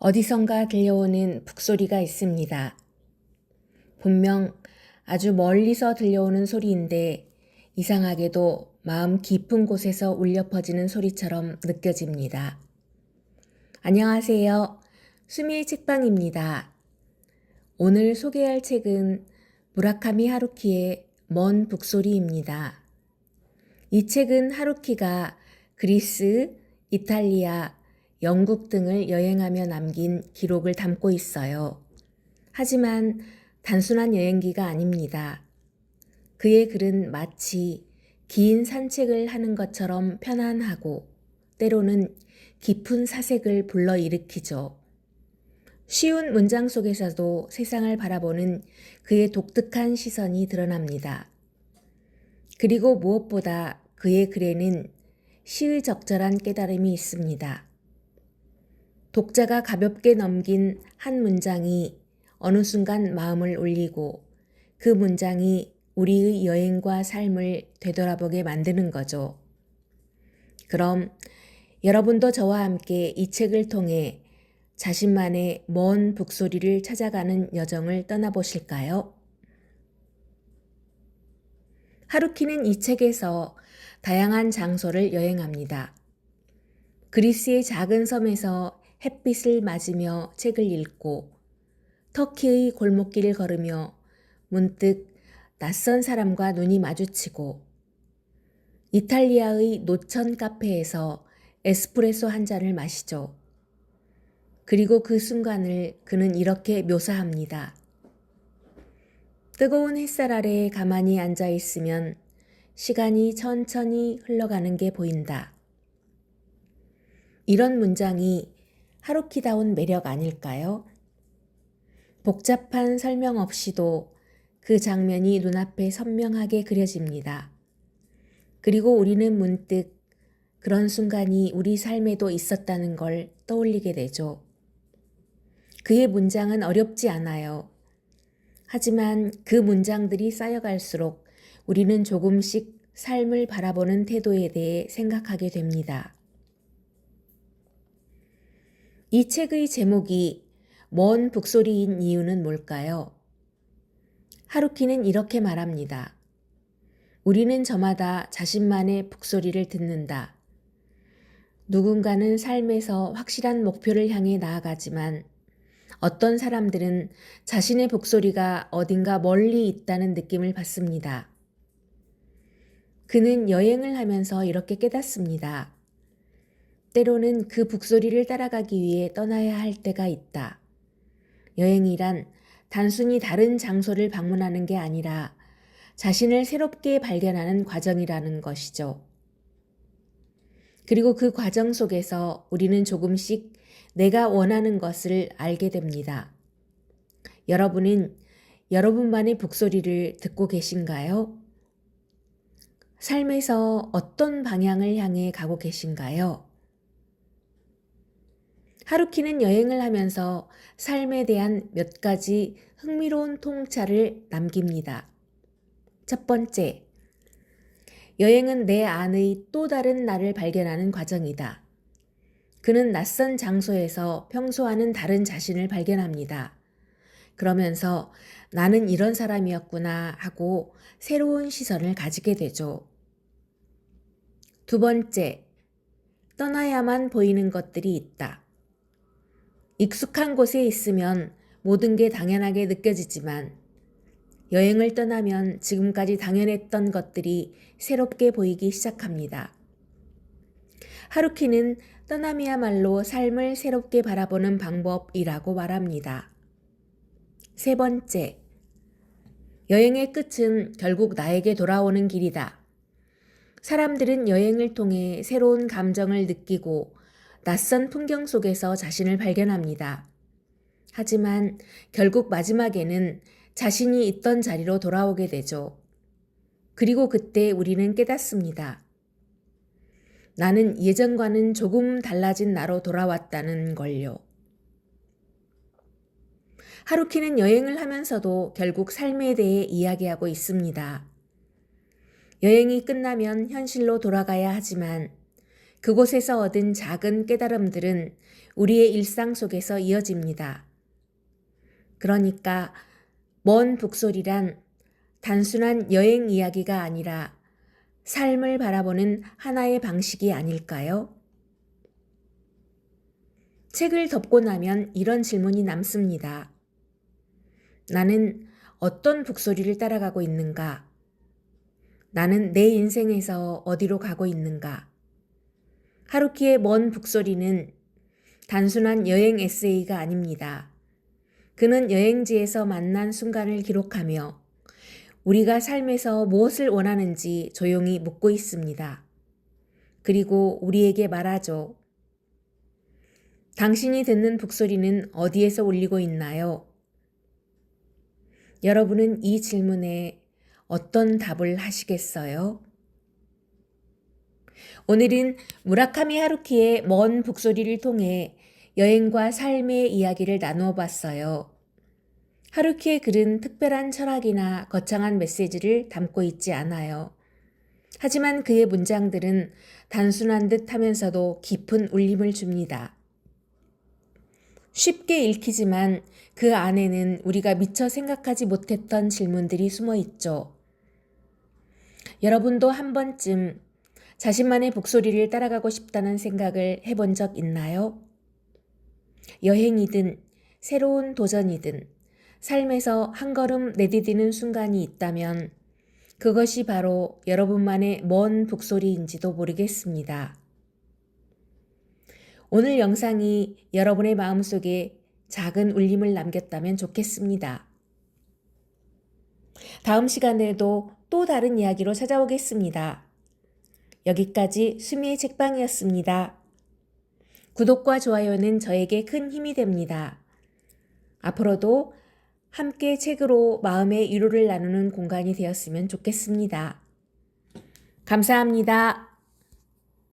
어디선가 들려오는 북소리가 있습니다. 분명 아주 멀리서 들려오는 소리인데 이상하게도 마음 깊은 곳에서 울려 퍼지는 소리처럼 느껴집니다. 안녕하세요. 수미의 책방입니다. 오늘 소개할 책은 무라카미 하루키의 먼 북소리입니다. 이 책은 하루키가 그리스, 이탈리아, 영국 등을 여행하며 남긴 기록을 담고 있어요. 하지만 단순한 여행기가 아닙니다. 그의 글은 마치 긴 산책을 하는 것처럼 편안하고 때로는 깊은 사색을 불러일으키죠. 쉬운 문장 속에서도 세상을 바라보는 그의 독특한 시선이 드러납니다. 그리고 무엇보다 그의 글에는 시의 적절한 깨달음이 있습니다. 독자가 가볍게 넘긴 한 문장이 어느 순간 마음을 울리고 그 문장이 우리의 여행과 삶을 되돌아보게 만드는 거죠. 그럼 여러분도 저와 함께 이 책을 통해 자신만의 먼 북소리를 찾아가는 여정을 떠나보실까요? 하루키는 이 책에서 다양한 장소를 여행합니다. 그리스의 작은 섬에서 햇빛을 맞으며 책을 읽고 터키의 골목길을 걸으며 문득 낯선 사람과 눈이 마주치고 이탈리아의 노천 카페에서 에스프레소 한 잔을 마시죠. 그리고 그 순간을 그는 이렇게 묘사합니다. 뜨거운 햇살 아래 가만히 앉아 있으면 시간이 천천히 흘러가는 게 보인다. 이런 문장이 하루키다운 매력 아닐까요? 복잡한 설명 없이도 그 장면이 눈앞에 선명하게 그려집니다. 그리고 우리는 문득 그런 순간이 우리 삶에도 있었다는 걸 떠올리게 되죠. 그의 문장은 어렵지 않아요. 하지만 그 문장들이 쌓여갈수록 우리는 조금씩 삶을 바라보는 태도에 대해 생각하게 됩니다. 이 책의 제목이 먼 북소리인 이유는 뭘까요? 하루키는 이렇게 말합니다. 우리는 저마다 자신만의 북소리를 듣는다. 누군가는 삶에서 확실한 목표를 향해 나아가지만 어떤 사람들은 자신의 북소리가 어딘가 멀리 있다는 느낌을 받습니다. 그는 여행을 하면서 이렇게 깨닫습니다. 때로는 그 북소리를 따라가기 위해 떠나야 할 때가 있다. 여행이란 단순히 다른 장소를 방문하는 게 아니라 자신을 새롭게 발견하는 과정이라는 것이죠. 그리고 그 과정 속에서 우리는 조금씩 내가 원하는 것을 알게 됩니다. 여러분은 여러분만의 북소리를 듣고 계신가요? 삶에서 어떤 방향을 향해 가고 계신가요? 하루키는 여행을 하면서 삶에 대한 몇 가지 흥미로운 통찰을 남깁니다. 첫 번째, 여행은 내 안의 또 다른 나를 발견하는 과정이다. 그는 낯선 장소에서 평소와는 다른 자신을 발견합니다. 그러면서 나는 이런 사람이었구나 하고 새로운 시선을 가지게 되죠. 두 번째, 떠나야만 보이는 것들이 있다. 익숙한 곳에 있으면 모든 게 당연하게 느껴지지만 여행을 떠나면 지금까지 당연했던 것들이 새롭게 보이기 시작합니다. 하루키는 떠남이야말로 삶을 새롭게 바라보는 방법이라고 말합니다. 세 번째, 여행의 끝은 결국 나에게 돌아오는 길이다. 사람들은 여행을 통해 새로운 감정을 느끼고 낯선 풍경 속에서 자신을 발견합니다. 하지만 결국 마지막에는 자신이 있던 자리로 돌아오게 되죠. 그리고 그때 우리는 깨닫습니다. 나는 예전과는 조금 달라진 나로 돌아왔다는 걸요. 하루키는 여행을 하면서도 결국 삶에 대해 이야기하고 있습니다. 여행이 끝나면 현실로 돌아가야 하지만 그곳에서 얻은 작은 깨달음들은 우리의 일상 속에서 이어집니다. 그러니까 먼 북소리란 단순한 여행 이야기가 아니라 삶을 바라보는 하나의 방식이 아닐까요? 책을 덮고 나면 이런 질문이 남습니다. 나는 어떤 북소리를 따라가고 있는가? 나는 내 인생에서 어디로 가고 있는가? 하루키의 먼 북소리는 단순한 여행 에세이가 아닙니다. 그는 여행지에서 만난 순간을 기록하며 우리가 삶에서 무엇을 원하는지 조용히 묻고 있습니다. 그리고 우리에게 말하죠. 당신이 듣는 북소리는 어디에서 울리고 있나요? 여러분은 이 질문에 어떤 답을 하시겠어요? 오늘은 무라카미 하루키의 먼 북소리를 통해 여행과 삶의 이야기를 나누어 봤어요. 하루키의 글은 특별한 철학이나 거창한 메시지를 담고 있지 않아요. 하지만 그의 문장들은 단순한 듯 하면서도 깊은 울림을 줍니다. 쉽게 읽히지만 그 안에는 우리가 미처 생각하지 못했던 질문들이 숨어 있죠. 여러분도 한 번쯤 자신만의 북소리를 따라가고 싶다는 생각을 해본 적 있나요? 여행이든 새로운 도전이든 삶에서 한 걸음 내디디는 순간이 있다면 그것이 바로 여러분만의 먼 북소리인지도 모르겠습니다. 오늘 영상이 여러분의 마음속에 작은 울림을 남겼다면 좋겠습니다. 다음 시간에도 또 다른 이야기로 찾아오겠습니다. 여기까지 수미의 책방이었습니다. 구독과 좋아요는 저에게 큰 힘이 됩니다. 앞으로도 함께 책으로 마음의 위로를 나누는 공간이 되었으면 좋겠습니다. 감사합니다.